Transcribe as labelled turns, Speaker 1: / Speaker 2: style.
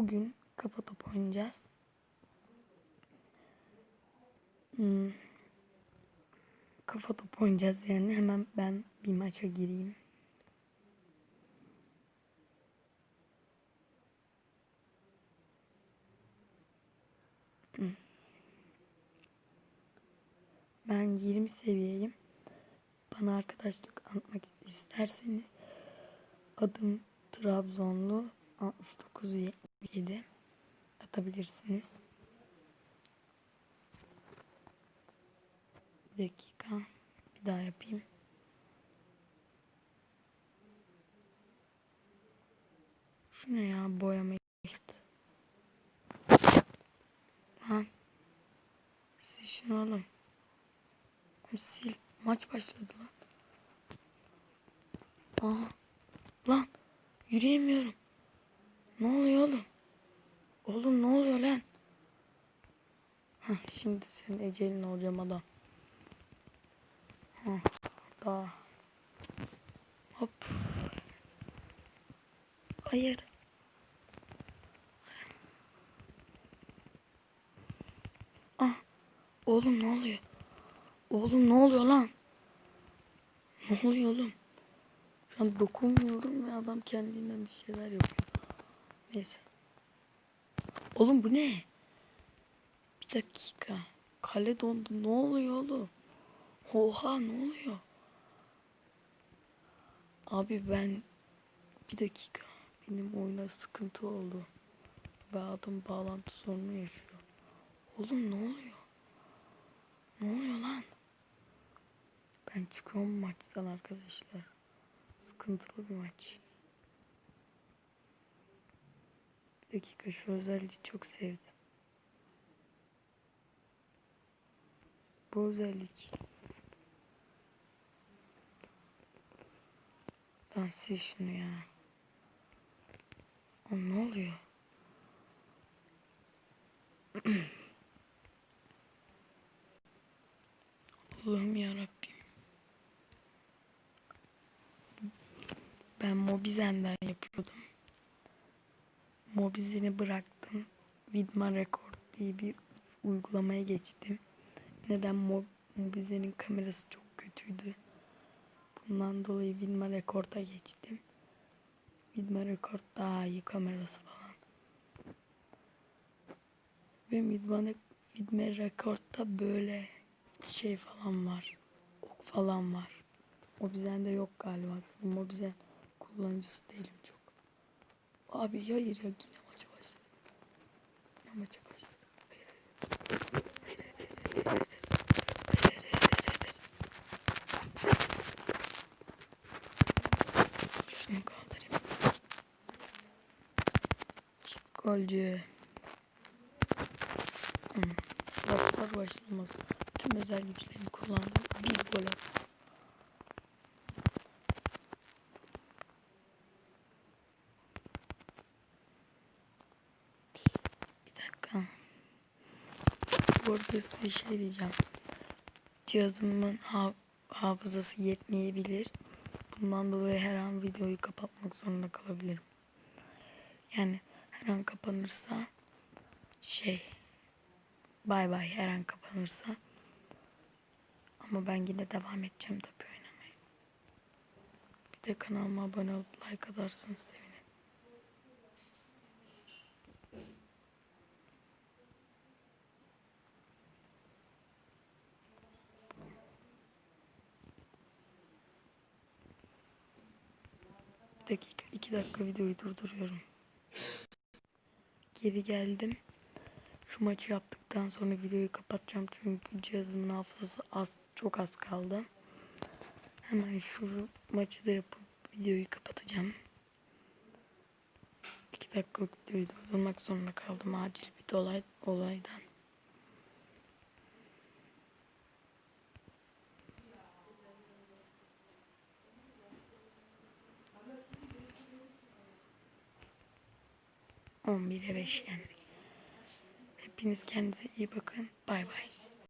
Speaker 1: Bugün kafa topu oynayacağız. Hmm. Kafa topu oynayacağız yani. Hemen ben bir maça gireyim. Hmm. Ben 20 seviyeyim. Bana arkadaşlık anlatmak isterseniz adım Trabzonlu 6977 atabilirsiniz. Bir dakika. Bir daha yapayım. Şu ne ya boyama Lan. Sil şunu. Oğlum Sil. Maç başladı lan. Aha. Lan. Yürüyemiyorum. Ne oluyor oğlum? Oğlum ne oluyor lan? Heh, şimdi senin ecelin olacağım adam. Heh, daha. Hop. Hayır. Ah. Oğlum ne oluyor? Oğlum ne oluyor lan? Ne oluyor oğlum? Şu an dokunmuyorum ve adam kendinden bir şeyler yapıyor. Neyse. Oğlum bu ne? Bir dakika. Kale dondu. Ne oluyor oğlum? Oha ne oluyor? Abi ben bir dakika. Benim oyuna sıkıntı oldu. Ve adam bağlantı sorunu yaşıyor. Oğlum ne oluyor? Ne oluyor lan? Ben çıkıyorum maçtan arkadaşlar. Sıkıntılı bir maç. Bir dakika şu özelliği çok sevdim. Bu özellik. Lan sil şunu ya. O ne oluyor? Allah'ım yarabbim. Ben Mobizen'den yapıyordum. Mobizen'i bıraktım. Vidma Record diye bir uygulamaya geçtim. Neden Mob Mobizen'in kamerası çok kötüydü. Bundan dolayı Vidma Record'a geçtim. Vidma Record daha iyi kamerası falan. Ve Vidma, Vidma Record'da böyle şey falan var. Ok falan var. Mobizen'de yok galiba. Mobizen kullanıcısı değilim çok. Abi hayır ya yine maça başladı. Yine maça başladı. Hayır. Şunu kaldırayım. Çift golcü. Hmm. Başlamaz. Tüm özel güçlerini kullandım. Bir gol attım. Bir dakika. Bu arada size şey diyeceğim. Cihazımın ha hafızası yetmeyebilir. Bundan dolayı her an videoyu kapatmak zorunda kalabilirim. Yani her an kapanırsa şey bay bay her an kapanırsa ama ben yine devam edeceğim tabii oynamaya. Bir de kanalıma abone olup like atarsanız sevinirim. Dakika, iki dakika videoyu durduruyorum. Geri geldim. Şu maçı yaptıktan sonra videoyu kapatacağım çünkü cihazımın hafızası az, çok az kaldı. Hemen şu maçı da yapıp videoyu kapatacağım. İki dakikalık videoyu durdurmak zorunda kaldım acil bir olay, olaydan. On bire beş yendik. Hepiniz kendinize iyi bakın. Bay bay.